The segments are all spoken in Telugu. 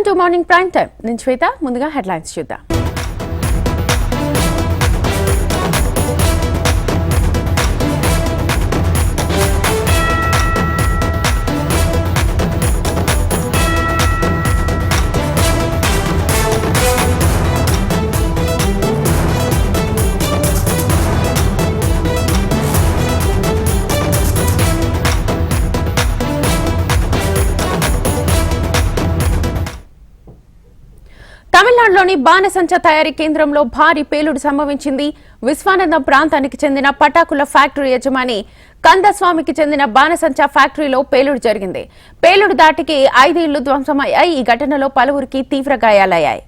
Welcome to morning prime time నేను శ్వేత ముందుగా హెడ్లైన్స్ చూద్దాం. తమిళనాడులోని బాణసంచ తయారీ కేంద్రంలో భారీ పేలుడు సంభవించింది. విశ్వానందం ప్రాంతానికి చెందిన పటాకుల ఫ్యాక్టరీ యజమాని కందస్వామికి చెందిన బాణసంచ ఫ్యాక్టరీలో పేలుడు జరిగింది. పేలుడు దాటికి ఐదు ఇళ్ళు ధ్వంసమయ్యాయి. ఈ ఘటనలో పలువురికి తీవ్ర గాయాలయ్యాయి.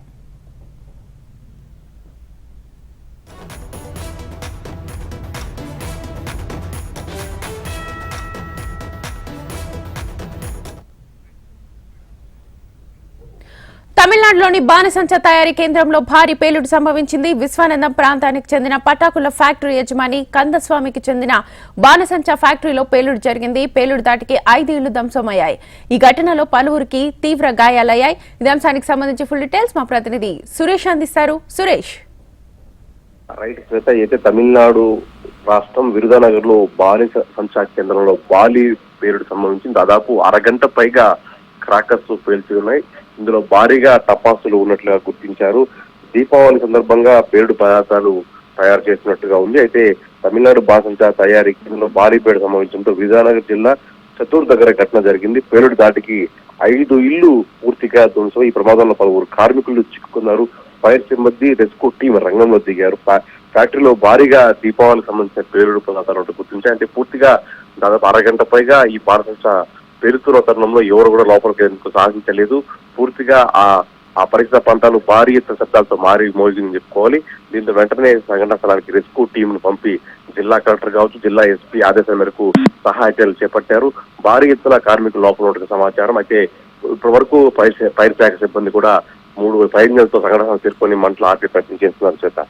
తమిళనాడులోని బాణసంచ తయారీ కేంద్రంలో భారీ పేలుడు సంభవించింది. విశ్వానందం ప్రాంతానికి చెందిన పటాకుల ఫ్యాక్టరీ యజమాని కందస్వామికి చెందిన బాణసంచ ఫ్యాక్టరీలో పేలుడు జరిగింది. పేలుడు దాటికి ఐదేళ్ళు ధ్వంసమయ్యాయి. ఈ ఘటనలో పలువురికి తీవ్ర గాయాలయ్యాయి. ఈ అంశానికి సంబంధించి ఫుల్ డీటెయిల్స్ మా ప్రతినిధి సురేష్ అందిస్తారు. సురేష్. రైట్ శ్వేత అయితే తమిళనాడు రాష్ట్రం విరుదానగర్లో బాలి కేంద్రంలో బాలి పేలుడు సంబంధించి దాదాపు అరగంట పైగా క్రాకర్స్ పేల్చి ఉన్నాయి. ఇందులో భారీగా టపాసులు ఉన్నట్లుగా గుర్తించారు. దీపావళి సందర్భంగా పేరుడు పదార్థాలు తయారు చేసినట్టుగా ఉంది. అయితే తమిళనాడు బాసంచా తయారీ కేంద్రంలో భారీ పేరు సంభవించడంతో విజయనగర్ జిల్లా చతూర్ దగ్గర ఘటన జరిగింది. పేలుడు దాటికి ఐదు ఇళ్ళు పూర్తిగా ధ్వంసం. ఈ ప్రమాదంలో పలువురు కార్మికులు చిక్కుకున్నారు. ఫైర్ సిబ్బంది రెస్క్యూ టీం రంగంలో దిగారు. ఫ్యాక్టరీలో భారీగా దీపావళికి సంబంధించిన పేలుడు పదార్థాలు గుర్తించాయి. అంటే పూర్తిగా దాదాపు అరగంట పైగా ఈ పారదర్శ పేరుతున్న తరుణంలో ఎవరు కూడా లోపలికి ఎందుకు సాధించలేదు. పూర్తిగా ఆ ఆ పరిసర ప్రాంతాలు భారీ ఎత్తున శబ్దాలతో మారి మోగిందని చెప్పుకోవాలి. దీంతో వెంటనే సంఘటన స్థలానికి రెస్క్యూ టీంను పంపి జిల్లా కలెక్టర్ కావచ్చు జిల్లా ఎస్పీ ఆదేశాల మేరకు సహాయ చర్యలు చేపట్టారు. భారీ ఎత్తున కార్మికులు లోపల ఉన్నట్టుగా సమాచారం. అయితే ఇప్పటి వరకు ఫైర్ శాఖ సిబ్బంది కూడా మూడు ఫైర్ సంఘటన చేరుకొని మంటలు ఆపే ప్రయత్నం చేస్తున్నారు చేత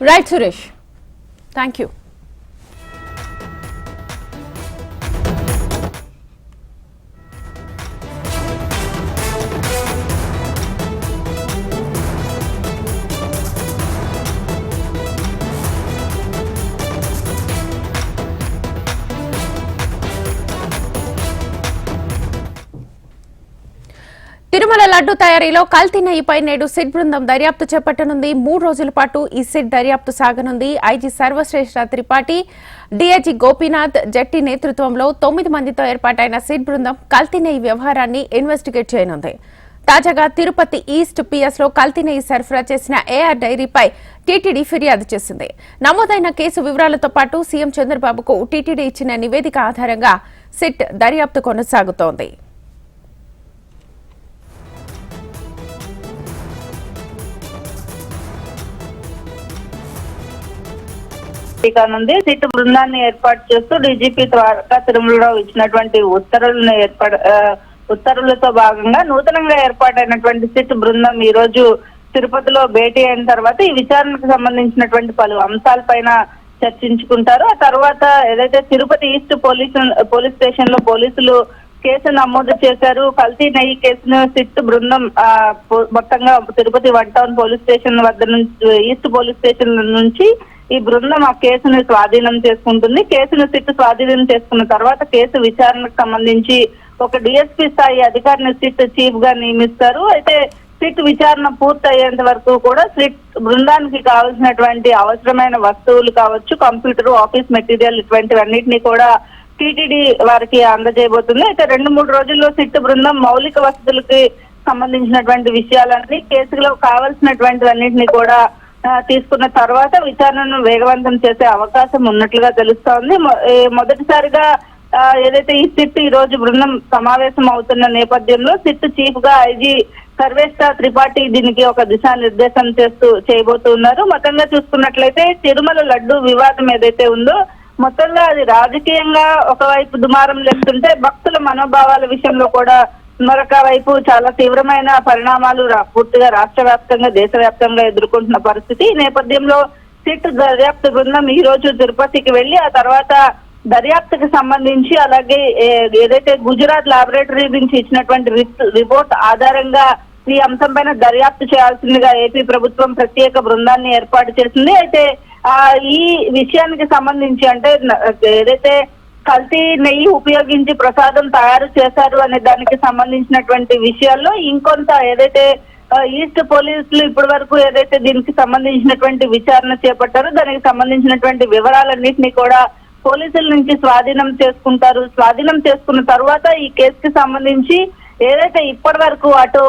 right Suresh thank you laddu తయారీలో కల్తీ నేడు సిట్ బృందం దర్యాప్తు చేపట్టనుంది. మూడు రోజుల పాటు ఈ సిట్ దర్యాప్తు సాగనుంది. ఐజీ సర్వశ్రేష్ఠ త్రిపాఠి డీఐజీ గోపీనాథ్ జట్టి నేతృత్వంలో తొమ్మిది మందితో ఏర్పాటైన సిట్ బృందం కల్తీ వ్యవహారాన్ని ఇన్వెస్టిగేట్ చేయనుంది. తాజాగా తిరుపతి ఈస్ట్ పిఎస్లో కల్తీ నెయ్యి సరఫరా చేసిన ఏఆర్ డైరీపై టీటీడీ ఫిర్యాదు చేసింది. నమోదైన కేసు వివరాలతో పాటు సీఎం చంద్రబాబుకు టీటీడీ ఇచ్చిన నివేదిక ఆధారంగా సిట్ దర్యాప్తు కొనసాగుతోంది. కానుంది సిట్ బృందాన్ని ఏర్పాటు చేస్తూ డీజీపీ ద్వారకా తిరుమలరావు ఇచ్చినటువంటి ఉత్తర్వులను ఏర్పాటు ఉత్తర్వులతో భాగంగా నూతనంగా ఏర్పాటైనటువంటి సిట్ బృందం ఈ రోజు తిరుపతిలో భేటీ అయిన తర్వాత ఈ విచారణకు సంబంధించినటువంటి పలు అంశాలపైన చర్చించుకుంటారు. ఆ తర్వాత ఏదైతే తిరుపతి ఈస్ట్ పోలీసు పోలీస్ స్టేషన్లో పోలీసులు కేసు నమోదు చేశారు. కల్తీ నెయ్యి కేసును సిట్ బృందం ఆ, మొత్తంగా Tirupati one town police station వద్ద నుంచి ఈస్ట్ పోలీస్ స్టేషన్ నుంచి ఈ బృందం ఆ కేసును స్వాధీనం చేసుకుంటుంది. కేసును సిట్ స్వాధీనం చేసుకున్న తర్వాత కేసు విచారణకు సంబంధించి ఒక డిఎస్పీ స్థాయి అధికారిని సిట్ చీఫ్గా నియమిస్తారు. అయితే సిట్ విచారణ పూర్తయ్యేంత వరకు కూడా సిట్ బృందానికి కావాల్సినటువంటి అవసరమైన వస్తువులు కావచ్చు కంప్యూటర్ ఆఫీస్ మెటీరియల్ ఇటువంటివన్నిటిని కూడా టీటీడీ వారికి అందజేయబోతుంది. అయితే రెండు మూడు రోజుల్లో సిట్ బృందం మౌలిక వసతులకి సంబంధించినటువంటి విషయాలన్నీ కేసులో కావాల్సినటువంటివన్నింటినీ కూడా తీసుకున్న తర్వాత విచారణను వేగవంతం చేసే అవకాశం ఉన్నట్లుగా తెలుస్తోంది. మొదటిసారిగా ఏదైతే ఈ సిట్ ఈ రోజు బృందం సమావేశం అవుతున్న నేపథ్యంలో సిట్ చీఫ్గా ఐజీ సర్వేష్ట త్రిపాఠి దీనికి ఒక దిశానిర్దేశం చేస్తూ చేయబోతున్నారు. మొత్తంగా చూసుకున్నట్లయితే తిరుమల లడ్డు వివాదం ఏదైతే ఉందో మొత్తంగా అది రాజకీయంగా ఒకవైపు దుమారం లేస్తుంటే భక్తుల మనోభావాల విషయంలో కూడా మరొక వైపు చాలా తీవ్రమైన పరిణామాలు పూర్తిగా రాష్ట్ర వ్యాప్తంగా దేశవ్యాప్తంగా ఎదుర్కొంటున్న పరిస్థితి. ఈ నేపథ్యంలో సిట్ దర్యాప్తు బృందం ఈ రోజు తిరుపతికి వెళ్ళి ఆ తర్వాత దర్యాప్తుకి సంబంధించి అలాగే ఏదైతే గుజరాత్ లాబొరేటరీ నుంచి ఇచ్చినటువంటి రిపోర్ట్ ఆధారంగా ఈ అంశం పైన దర్యాప్తు చేయాల్సిందిగా ఏపీ ప్రభుత్వం ప్రత్యేక బృందాన్ని ఏర్పాటు చేసింది. అయితే ఆ ఈ విషయానికి సంబంధించి అంటే ఏదైతే కల్తీ నెయ్యి ఉపయోగించి ప్రసాదం తయారు చేశారు అనే దానికి సంబంధించినటువంటి విషయాల్లో ఇంకొంత ఏదైతే ఈస్ట్ పోలీసులు ఇప్పటి వరకు ఏదైతే దీనికి సంబంధించినటువంటి విచారణ చేపట్టారో దానికి సంబంధించినటువంటి వివరాలన్నింటినీ కూడా పోలీసుల నుంచి స్వాధీనం చేసుకుంటారు. స్వాధీనం చేసుకున్న తర్వాత ఈ కేసుకి సంబంధించి ఏదైతే ఇప్పటి వరకు అటు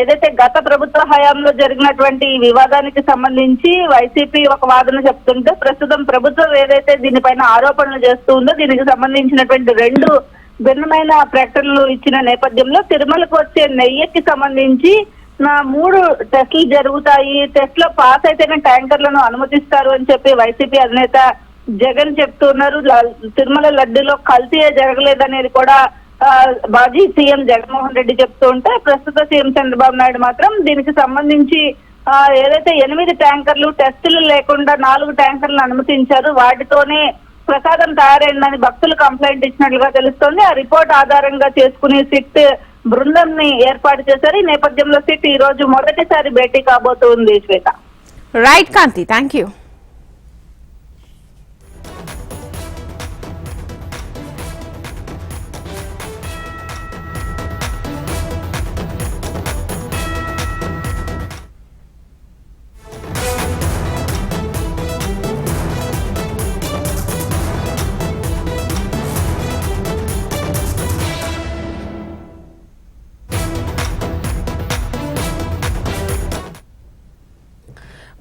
ఏదైతే గత ప్రభుత్వ హయాంలో జరిగినటువంటి వివాదానికి సంబంధించి వైసీపీ ఒక వాదన చెప్తుంటే ప్రస్తుతం ప్రభుత్వం ఏదైతే దీనిపైన ఆరోపణలు చేస్తూ ఉందో దీనికి సంబంధించినటువంటి రెండు భిన్నమైన ప్రకటనలు ఇచ్చిన నేపథ్యంలో తిరుమలకు వచ్చే నెయ్యికి సంబంధించి నా మూడు టెస్టులు జరుగుతాయి. టెస్ట్లో పాస్ అయితేనే ట్యాంకర్లను అనుమతిస్తారు అని చెప్పి వైసీపీ అధినేత జగన్ చెప్తున్నారు. తిరుమల లడ్డులో కల్తీయే జరగలేదనేది కూడా బాజీ మాజీ సీఎం జగన్మోహన్ రెడ్డి చెప్తూ ఉంటే ప్రస్తుత సీఎం చంద్రబాబు నాయుడు మాత్రం దీనికి సంబంధించి ఏదైతే ఎనిమిది ట్యాంకర్లు టెస్టులు లేకుండా నాలుగు ట్యాంకర్లు అనుమతించారు వాటితోనే ప్రసాదం తయారైందని భక్తులు కంప్లైంట్ ఇచ్చినట్లుగా తెలుస్తోంది. ఆ రిపోర్ట్ ఆధారంగా చేసుకుని సిట్ బృందం ని ఏర్పాటు చేశారు. ఈ నేపథ్యంలో సిట్ ఈ రోజు మొదటిసారి భేటీ కాబోతుంది Shweta. Right Kanti thank you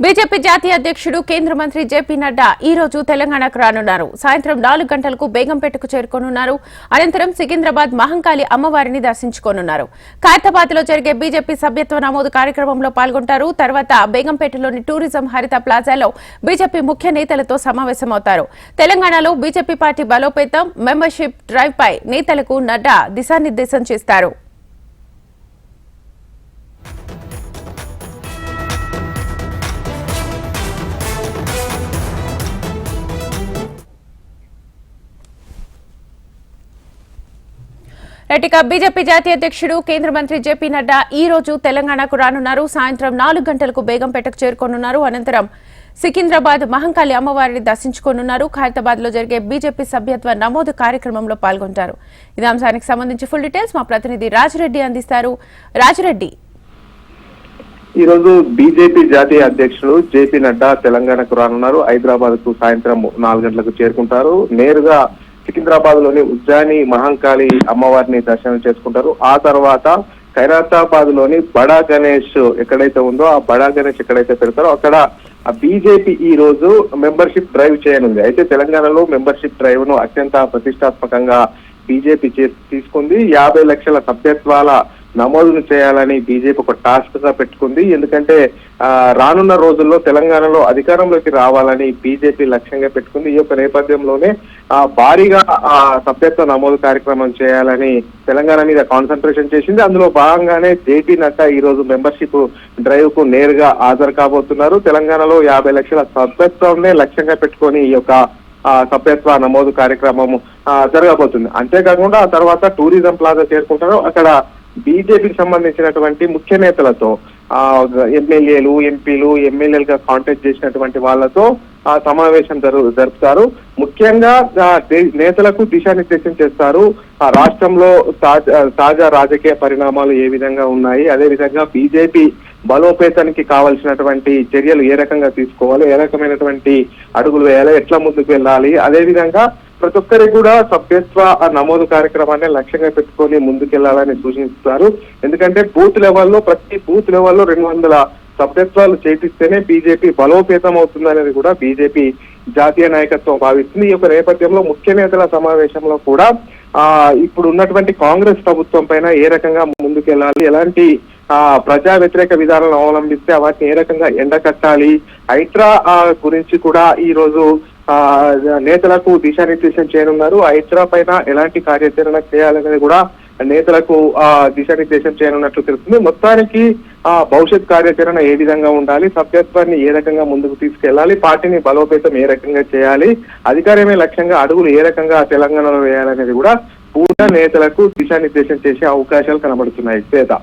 BJP జాతీయ అధ్యక్షుడు కేంద్ర మంత్రి జేపీ నడ్డా ఈ రోజు తెలంగాణకు రానున్నారు. సాయంత్రం నాలుగు గంటలకు బేగంపేటకు చేరుకోనున్నారు. అనంతరం సికింద్రాబాద్ మహంకాళి అమ్మవారిని దర్శించుకోనున్నారు. ఖైరతాబాద్లో జరిగే బీజేపీ సభ్యత్వ నమోదు కార్యక్రమంలో పాల్గొంటారు. తర్వాత బేగంపేటలోని టూరిజం హరిత ప్లాజాలో బీజేపీ ముఖ్య నేతలతో సమావేశమవుతారు. తెలంగాణలో బీజేపీ పార్టీ బలోపేతం మెంబర్షిప్ డ్రైవ్ పై నేతలకు నడ్డా దిశానిర్దేశం చేస్తారు. రైట్ బీజేపీ జాతీయ అధ్యక్షుడు కేంద్ర మంత్రి జేపీ నడ్డా ఈ రోజు తెలంగాణకు రానున్నారు. సాయంత్రం నాలుగు గంటలకు బేగంపేటకు చేరుకోనున్నారు. అనంతరం సికింద్రాబాద్ మహంకాళి అమ్మవారిని దర్శించుకోనున్నారు. ఖైరతాబాద్లో జరిగే బీజేపీ సభ్యత్వ నమోదు కార్యక్రమంలో పాల్గొంటారు. ఇదే అంశానికి సంబంధించి ఫుల్ డీటెయిల్స్ మా ప్రతినిధి రాజరెడ్డి అందిస్తారు. రాజరెడ్డి. ఈ రోజు బీజేపీ జాతీయ అధ్యక్షుడు జేపీ నడ్డా తెలంగాణకు రానున్నారు. హైదరాబాద్కు సాయంత్రం నాలుగు గంటలకు చేరుకుంటారు. నేరుగా సికింద్రాబాద్లోని ఉజ్జాని మహంకాళి అమ్మవారిని దర్శనం చేసుకుంటారు. ఆ తర్వాత ఖైరతాబాద్లోని బడా గణేష్ ఎక్కడైతే ఉందో ఆ బడా గణేష్ ఎక్కడైతే పెడతారో అక్కడ ఆ బీజేపీ ఈ రోజు మెంబర్షిప్ డ్రైవ్ చేయనుంది. అయితే తెలంగాణలో మెంబర్షిప్ డ్రైవ్ను అత్యంత ప్రతిష్టాత్మకంగా బీజేపీ చే- తీసుకుంది. యాభై లక్షల సభ్యత్వాల నమోదును చేయాలని బీజేపీ ఒక టాస్క్గా పెట్టుకుంది. ఎందుకంటే ఆ, రానున్న రోజుల్లో తెలంగాణలో అధికారంలోకి రావాలని బీజేపీ లక్ష్యంగా పెట్టుకుంది. ఈ యొక్క నేపథ్యంలోనే ఆ, భారీగా ఆ సభ్యత్వ నమోదు కార్యక్రమం చేయాలని తెలంగాణ మీద కాన్సన్ట్రేషన్ చేసింది. అందులో భాగంగానే జేపీ నడ్డా ఈ రోజు మెంబర్షిప్ డ్రైవ్కు నేరుగా హాజరు కాబోతున్నారు. తెలంగాణలో యాభై లక్షల సభ్యత్వంనే లక్ష్యంగా పెట్టుకొని ఈ యొక్క సభ్యత్వ నమోదు కార్యక్రమం జరగబోతుంది. అంతేకాకుండా ఆ తర్వాత టూరిజం ప్లాజా చేరుకుంటారు. అక్కడ బీజేపీకి సంబంధించినటువంటి ముఖ్య నేతలతో ఆ ఎమ్మెల్యేలు ఎంపీలు ఎమ్మెల్యేలుగా కాంటాక్ట్ చేసినటువంటి వాళ్ళతో ఆ సమావేశం జరుపుతారు. ముఖ్యంగా నేతలకు దిశానిర్దేశం చేస్తారు. ఆ రాష్ట్రంలో తాజా తాజా రాజకీయ పరిణామాలు ఏ విధంగా ఉన్నాయి? అదే విధంగా బీజేపీ బలోపేతానికి కావాల్సినటువంటి చర్యలు ఏ రకంగా తీసుకోవాలి? ఏ రకమైనటువంటి అడుగులు వేయాలి? ఎట్లా ముందుకు వెళ్ళాలి? అదే విధంగా ప్రతి ఒక్కరికి కూడా సభ్యత్వ ఆ నమోదు కార్యక్రమాన్ని లక్ష్యంగా పెట్టుకొని ముందుకెళ్ళాలని సూచిస్తారు ఎందుకంటే బూత్ లెవెల్లో ప్రతి బూత్ లెవెల్లో రెండు వందల సభ్యత్వాలు చేపిస్తేనే బీజేపీ బలోపేతం అవుతుందనేది కూడా బీజేపీ జాతీయ నాయకత్వం భావిస్తుంది. ఈ యొక్క నేపథ్యంలో ముఖ్య నేతల సమావేశంలో కూడా ఆ ఇప్పుడు ఉన్నటువంటి కాంగ్రెస్ ప్రభుత్వం పైన ఏ రకంగా ముందుకెళ్ళాలి ఎలాంటి ఆ ప్రజా వ్యతిరేక విధానాలను అవలంబిస్తే వాటిని ఏ రకంగా ఎండకట్టాలి హైడ్రా గురించి కూడా ఈ రోజు నేతలకు దిశానిర్దేశం చేయనున్నారు. హైడ్రా పైన ఎలాంటి కార్యాచరణ చేయాలనేది కూడా నేతలకు ఆ దిశానిర్దేశం చేయనున్నట్లు తెలుస్తుంది. మొత్తానికి ఆ భవిష్యత్ కార్యాచరణ ఏ విధంగా ఉండాలి సభ్యత్వాన్ని ఏ రకంగా ముందుకు తీసుకెళ్ళాలి పార్టీని బలోపేతం ఏ రకంగా చేయాలి అధికారమే లక్ష్యంగా అడుగులు ఏ రకంగా తెలంగాణలో వేయాలనేది కూడా పూర్ణ నేతలకు దిశానిర్దేశం చేసే అవకాశాలు కనబడుతున్నాయి. శ్వేత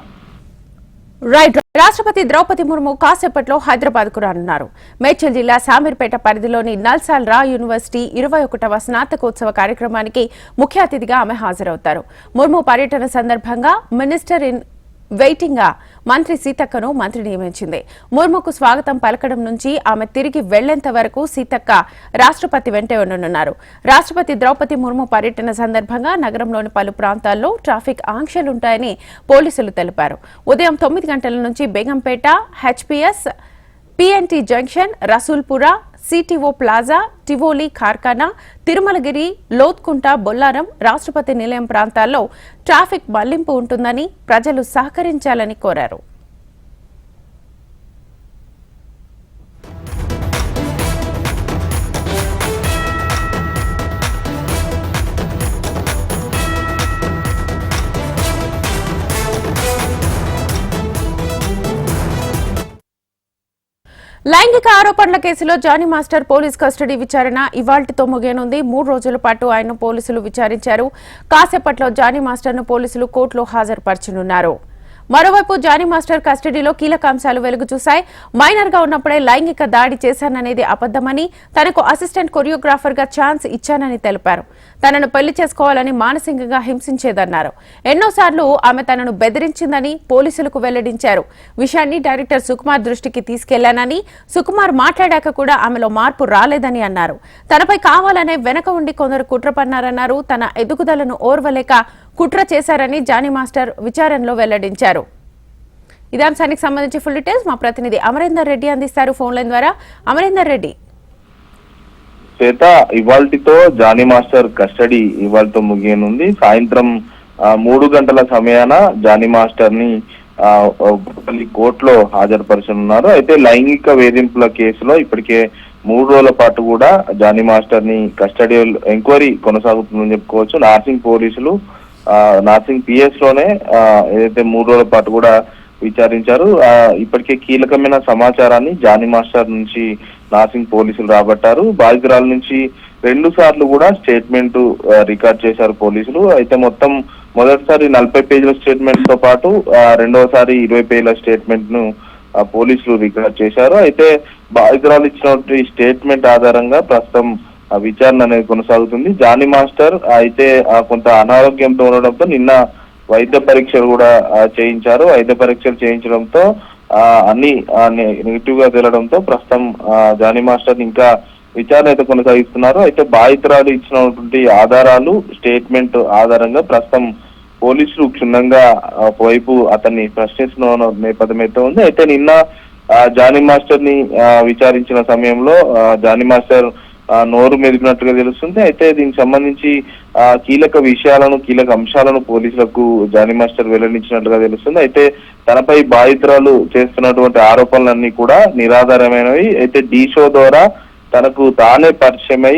రైట్. రాష్ట్రపతి ద్రౌపది ముర్ము కాసేపట్లో హైదరాబాద్కు రానున్నారు. మేడ్చల్ జిల్లా సామీర్పేట పరిధిలోని నల్సాల్ రా యూనివర్సిటీ ఇరవై ఒకటవ స్నాతకోత్సవ కార్యక్రమానికి ముఖ్య అతిథిగా ఆమె హాజరవుతారు. ముర్ము పర్యటన సందర్భంగా మినిస్టర్ ఇన్ వెయిటింగ్గా మంత్రి సీతక్కను మంత్రి నియమించింది. ముర్ముకు స్వాగతం పలకడం నుంచి ఆమె తిరిగి వెళ్ళేంత వరకు సీతక్క రాష్ట్రపతి వెంటే ఉండనున్నారు. రాష్ట్రపతి ద్రౌపది ముర్ము పర్యటన సందర్భంగా నగరంలోని పలు ప్రాంతాల్లో ట్రాఫిక్ ఆంక్షలుంటాయని పోలీసులు తెలిపారు. ఉదయం తొమ్మిది గంటల నుంచి Begumpet HPS PNT junction Rasoolpura CTO plaza Tivoli Karkhana Tirumalagiri Lothkunta Bollaram Rashtrapati Nilayam ప్రాంతాల్లో ట్రాఫిక్ మళ్ళింపు ఉంటుందని ప్రజలు సహకరించాలని కోరారు. లైంగిక ఆరోపణల కేసులో జానీ మాస్టర్ పోలీస్ కస్టడీ విచారణ ఇవాల్టితో ముగియనుంది. మూడు రోజుల పాటు ఆయన పోలీసులు విచారించారు. కాసేపట్లో జానీ మాస్టర్ను పోలీసులు కోర్టులో హాజరుపరచనున్నారు. మరోవైపు జానీ మాస్టర్ కస్టడీలో కీలక అంశాలు వెలుగు చూశాయి. మైనర్గా ఉన్నప్పుడే లైంగిక దాడి చేశాననేది అబద్దమని తనకు అసిస్టెంట్ కొరియోగ్రాఫర్గా ఛాన్స్ ఇచ్చానని తెలిపారు. తనను పెళ్ళి చేసుకోవాలని మానసికంగా హింసించేదన్నారు. ఎన్నోసార్లు ఆమె తనను బెదిరించిందని పోలీసులకు వెల్లడించారు. విషయాన్ని డైరెక్టర్ సుకుమార్ దృష్టికి తీసుకెళ్ళానని సుకుమార్ మాట్లాడాక కూడా ఆమెలో మార్పు రాలేదని అన్నారు. తనపై కావాలనే వెనక ఉండి కొందరు కుట్ర పన్నారన్నారు. తన ఎదుగుదలను ఓర్వలేక కుట్ర చేశారని జానీ మాస్టర్ విచారణలో వెల్లడించారు. ఇదే అంశానికి సంబంధించి ఫుల్ డీటెయిల్స్ మా ప్రతినిధి అమరేందర్ రెడ్డి అందిస్తారు ఫోన్ లైన్ ద్వారా. అమరేందర్ రెడ్డి. చేత ఇవాల్టితో జానీ మాస్టర్ కస్టడీ ఇవాళతో ముగియనుంది. సాయంత్రం మూడు గంటల సమయాన జానీ మాస్టర్ని కోర్టులో హాజరుపరచనున్నారు. అయితే లైంగిక వేధింపుల కేసులో ఇప్పటికే మూడు రోజుల పాటు కూడా జానీ మాస్టర్ని కస్టడీ ఎంక్వైరీ కొనసాగుతుందని చెప్పుకోవచ్చు. నార్సింగ్ పోలీసులు నార్సింగ్ పిఎస్లోనే ఏదైతే మూడు రోజుల పాటు కూడా విచారించారు. ఇప్పటికే కీలకమైన సమాచారాన్ని జానీ మాస్టర్ నుంచి నాసింగ్ పోలీసులు రాబట్టారు. బాధితురాల నుంచి రెండు సార్లు కూడా స్టేట్మెంట్ రికార్డ్ చేశారు పోలీసులు. అయితే మొత్తం మొదటిసారి నలభై పేజీల స్టేట్మెంట్తో పాటు రెండవసారి ఇరవై పేజీల స్టేట్మెంట్ను ఆ, పోలీసులు రికార్డ్ చేశారు. అయితే బాధితురాలు ఇచ్చినటువంటి స్టేట్మెంట్ ఆధారంగా ప్రస్తుతం ఆ విచారణ అనేది కొనసాగుతుంది. జానీ మాస్టర్ అయితే కొంత అనారోగ్యంతో ఉండడంతో నిన్న వైద్య పరీక్షలు కూడా చేయించారు. వైద్య పరీక్షలు చేయించడంతో అన్ని నెగిటివ్గా తేలడంతో ప్రస్తుతం ఆ, జానీ మాస్టర్ ఇంకా విచారణ అయితే కొనసాగిస్తున్నారు. అయితే బాధితురాలు ఇచ్చినటువంటి ఆధారాలు స్టేట్మెంట్ ఆధారంగా ప్రస్తుతం పోలీసులు క్షుణ్ణంగా ఒకవైపు అతన్ని ప్రశ్నిస్తున్న నేపథ్యం అయితే ఉంది. అయితే నిన్న ఆ, జానీ మాస్టర్ని ఆ, విచారించిన సమయంలో జానీ మాస్టర్ నోరు మెదిపినట్టుగా తెలుస్తుంది. అయితే దీనికి సంబంధించి ఆ, కీలక విషయాలను కీలక అంశాలను పోలీసులకు జానీ మాస్టర్ వెల్లడించినట్టుగా తెలుస్తుంది. అయితే తనపై బాధితురాలు చేస్తున్నటువంటి ఆరోపణలన్నీ కూడా నిరాధారమైనవి. అయితే డీ షో ద్వారా తనకు తానే పరిచయమై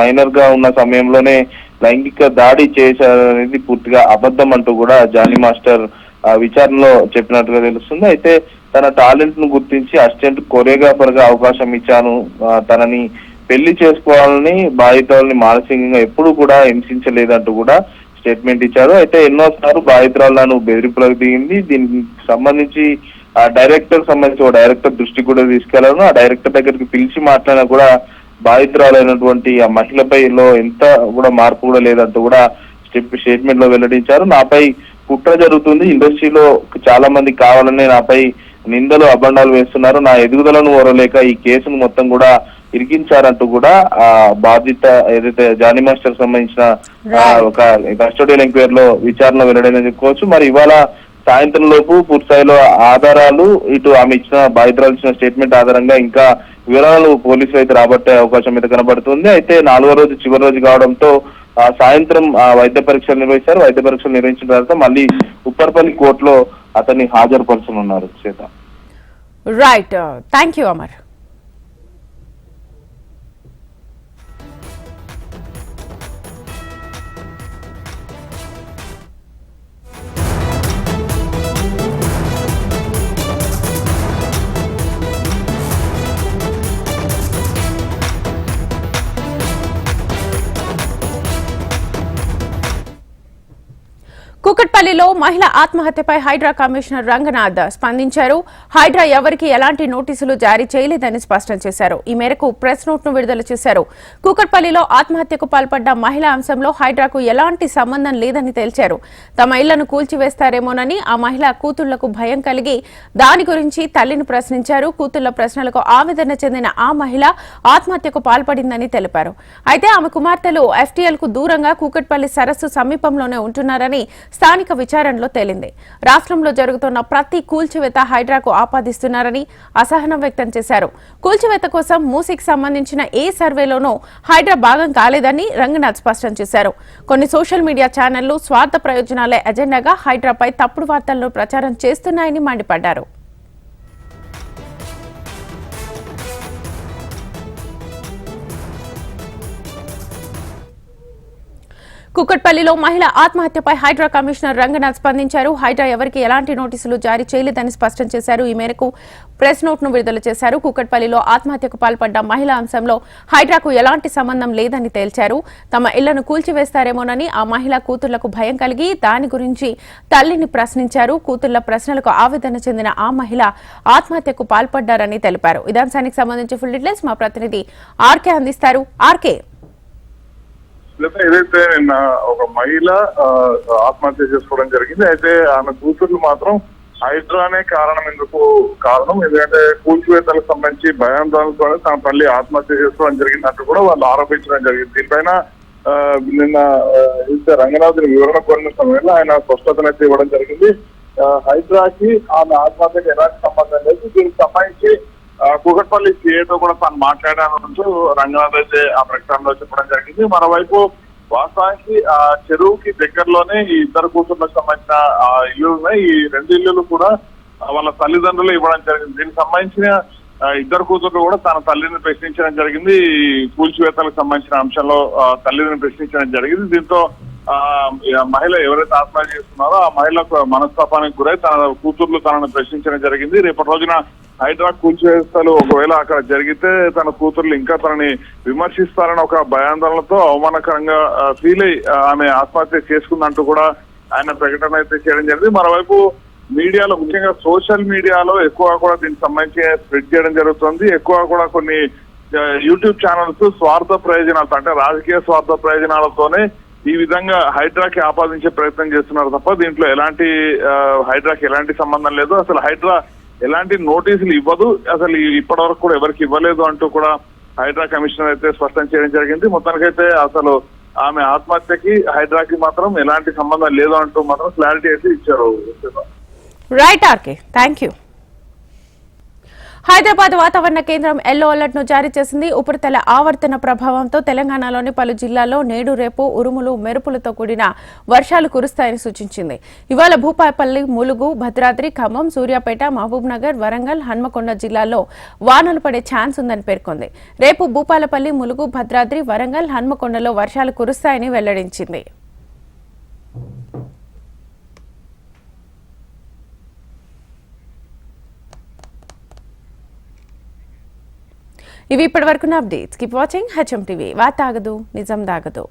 మైనర్గా ఉన్న సమయంలోనే లైంగిక దాడి చేశారనేది పూర్తిగా అబద్ధం అంటూ కూడా జానీ మాస్టర్ ఆ, విచారణలో చెప్పినట్టుగా తెలుస్తుంది. అయితే తన టాలెంట్ను గుర్తించి అసిస్టెంట్ కొరియోగ్రాఫర్గా అవకాశం ఇచ్చాను. తనని పెళ్ళి చేసుకోవాలని బాధితురాలని మానసికంగా ఎప్పుడు కూడా హింసించలేదంటూ కూడా స్టేట్మెంట్ ఇచ్చారు. అయితే ఎన్నోసార్లు బాధితురాలను బెదిరింపులకు దిగింది. దీనికి సంబంధించి ఆ డైరెక్టర్ సంబంధించి ఒక డైరెక్టర్ దృష్టికి కూడా తీసుకెళ్ళాను ఆ డైరెక్టర్ దగ్గరికి పిలిచి మాట్లాడినా కూడా బాధితురాలైనటువంటి ఆ మహిళపైలో ఎంత కూడా మార్పు కూడా లేదంటూ కూడా స్టెప్ స్టేట్మెంట్లో వెల్లడించారు. నాపై కుట్ర జరుగుతుంది. ఇండస్ట్రీలో చాలా మంది కావాలని నాపై నిందలు అబండాలు వేస్తున్నారు. నా ఎదుగుదలను ఓరలేక ఈ కేసును మొత్తం కూడా ఇరికించారంటూ కూడా ఆ బాధిత ఏదైతే జానీ మాస్టర్ సంబంధించిన ఒక కస్టోడియల్ ఎంక్వైరీలో విచారణ వెల్లడైందని చెప్పుకోవచ్చు. మరి ఇవాళ సాయంత్రం లోపు పూర్తి స్థాయిలో ఆధారాలు ఇటు ఆమె ఇచ్చిన బాధితురాలు ఇచ్చిన స్టేట్మెంట్ ఆధారంగా ఇంకా వివరాలు పోలీసులు అయితే రాబట్టే అవకాశం అయితే కనబడుతుంది. అయితే నాలుగో రోజు చివరి రోజు కావడంతో ఆ సాయంత్రం ఆ వైద్య పరీక్షలు నిర్వహిస్తారు. వైద్య పరీక్షలు నిర్వహించిన తర్వాత మళ్ళీ ఉప్పర్పల్లి కోర్టులో అతన్ని హాజరుపరచనున్నారు Shweta. Right thank you Amar కూకట్పల్లిలో మహిళ ఆత్మహత్యపై హైడ్రా కమిషనర్ రంగనాథ్ స్పందించారు. హైడ్రా ఎవరికి ఎలాంటి నోటీసులు జారీ చేయలేదని స్పష్టం చేశారు. ఈ మేరకు ప్రెస్ నోట్ను విడుదల చేశారు. కూకట్పల్లిలో ఆత్మహత్యకు పాల్పడ్డ మహిళ అంశంలో హైడ్రాకు ఎలాంటి సంబంధం లేదని తేల్చారు. తమ ఇళ్ళను కూల్చివేస్తారేమోనని ఆ మహిళ కూతుళ్ళకు భయం కలిగి దాని గురించి తల్లిని ప్రశ్నించారు. కూతుళ్ళ ప్రశ్నలకు ఆవేదన చెందిన ఆ మహిళ ఆత్మహత్యకు పాల్పడిందని తెలిపారు. అయితే ఆమె కుమార్తెలు ఎఫ్టీఎల్కు దూరంగా కూకట్పల్లి సరస్సు సమీపంలోనే ఉంటున్నారని స్థానిక విచారణలో తేలింది. రాష్ట్రంలో జరుగుతున్న ప్రతి కూల్చివేత హైడ్రాకు ఆపాదిస్తున్నారని అసహనం వ్యక్తం చేశారు. కూల్చివేత కోసం మూసికి సంబంధించిన ఏ సర్వేలోనూ హైడ్రా భాగం కాలేదని రంగనాథ్ స్పష్టం చేశారు. కొన్ని సోషల్ మీడియా ఛానళ్ళు స్వార్థ ప్రయోజనాలే ఎజెండాగా హైడ్రాపై తప్పుడు వార్తలను ప్రచారం చేస్తున్నాయని మండిపడ్డారు. కుక్కట్పల్లిలో మహిళ ఆత్మహత్యపై హైడ్రా కమిషనర్ రంగనాథ్ స్పందించారు. హైడ్రా ఎవరికి ఎలాంటి నోటీసులు జారీ చేయలేదని స్పష్టం చేశారు. ఈ మేరకు ప్రెస్ నోట్ను విడుదల చేశారు. కుక్కట్పల్లిలో ఆత్మహత్యకు పాల్పడ్డ మహిళా అంశంలో హైడ్రాకు ఎలాంటి సంబంధం లేదని తేల్చారు. తమ ఇళ్ళను కూల్చివేస్తారేమోనని ఆ మహిళ కూతుళ్ళకు భయం కలిగి దాని గురించి తల్లిని ప్రశ్నించారు. కూతుళ్ళ ప్రశ్నలకు ఆవేదన చెందిన ఆ మహిళ ఆత్మహత్యకు పాల్పడ్డారని తెలిపారు. ఇదే సంబంధించి ఫుల్ డీటెయిల్స్ మా ప్రతినిధి ఆర్కే అందిస్తారు. ఆర్కే. లేదా ఏదైతే నిన్న ఒక మహిళ ఆత్మహత్య చేసుకోవడం జరిగింది అయితే ఆమె కూతుర్లు మాత్రం హైడ్రానే కారణం ఎందుకు కారణం? ఎందుకంటే కూల్చివేతలకు సంబంధించి భయాందోళనతో తన తల్లి ఆత్మహత్య చేసుకోవడం జరిగిందంటూ కూడా వాళ్ళు ఆరోపించడం జరిగింది. దీనిపైన నిన్న రంగనాథుని వివరణ కోరిన సమయంలో ఆయన స్పష్టతనైతే ఇవ్వడం జరిగింది. హైడ్రాకి ఆమె ఆత్మహత్యకి ఎలాంటి సంబంధం లేదు. దీనికి సంబంధించి కూకట్పల్లి సీఏతో కూడా తాను మాట్లాడానంటూ రంగనాథ్ అయితే ఆ ప్రకటనలో చెప్పడం జరిగింది. మరోవైపు వాస్తవానికి ఆ చెరువుకి దగ్గరలోనే ఈ ఇద్దరు కూతుర్లకు సంబంధించిన ఆ ఇల్లు ఉన్నాయి. ఈ రెండు ఇల్లులు కూడా వాళ్ళ తల్లిదండ్రులు ఇవ్వడం జరిగింది. దీనికి సంబంధించిన ఇద్దరు కూతుర్లు కూడా తన తల్లిని ప్రశ్నించడం జరిగింది. ఈ కూల్చివేతలకు సంబంధించిన అంశంలో తల్లిని ప్రశ్నించడం జరిగింది. దీంతో మహిళ ఎవరైతే ఆత్మహత్య చేస్తున్నారో ఆ మహిళకు మనస్తాపానికి గురై తన కూతుర్లు తనను ప్రశ్నించడం జరిగింది. రేపటి రోజున హైడ్రా కూల్చివేస్తలు ఒకవేళ అక్కడ జరిగితే తన కూతుర్లు ఇంకా తనని విమర్శిస్తారని ఒక భయాందోళనతో అవమానకరంగా ఫీల్ అయి ఆమె ఆత్మహత్య చేసుకుందంటూ కూడా ఆయన ప్రకటన అయితే చేయడం జరిగింది. మరోవైపు మీడియాలో ముఖ్యంగా సోషల్ మీడియాలో ఎక్కువ కూడా దీనికి సంబంధించి స్ప్రెడ్ చేయడం జరుగుతుంది. ఎక్కువ కూడా కొన్ని యూట్యూబ్ ఛానల్స్ స్వార్థ ప్రయోజనాలతో అంటే రాజకీయ స్వార్థ ప్రయోజనాలతోనే ఈ విధంగా హైడ్రాకి ఆపాదించే ప్రయత్నం చేస్తున్నారు తప్ప దీంట్లో ఎలాంటి హైడ్రాకి ఎలాంటి సంబంధం లేదు. అసలు హైడ్రా ఎలాంటి నోటీసులు ఇవ్వదు. అసలు ఇప్పటి వరకు కూడా ఎవరికి ఇవ్వలేదు అంటూ కూడా హైడ్రా కమిషనర్ అయితే స్పష్టం చేయడం జరిగింది. మొత్తానికైతే అసలు ఆమె ఆత్మహత్యకి హైడ్రాకి మాత్రం ఎలాంటి సంబంధం లేదు అంటూ మాత్రం క్లారిటీ అయితే ఇచ్చారు. Right RK thank you Hyderabad వాతావరణ కేంద్రం ఎల్లో అలర్ట్ను జారీ చేసింది. ఉపరితల ఆవర్తన ప్రభావంతో తెలంగాణలోని పలు జిల్లాల్లో నేడు రేపు ఉరుములు మెరుపులతో కూడిన వర్షాలు కురుస్తాయని సూచించింది. ఇవాళ భూపాయపల్లి ములుగు భద్రాద్రి ఖమ్మం సూర్యాపేట మహబూబ్ నగర్ వరంగల్ హన్మకొండ జిల్లాల్లో వానలు పడే ఛాన్స్ ఉందని పేర్కొంది. రేపు భూపాలపల్లి ములుగు భద్రాద్రి వరంగల్ హన్మకొండలో వర్షాలు కురుస్తాయని వెల్లడించింది. ఇవి ఇప్పటివరకు అప్డేట్స్. కీప్ వాచింగ్ హెచ్ఎం టీవీ వాతాగదు నిజం దాగదు.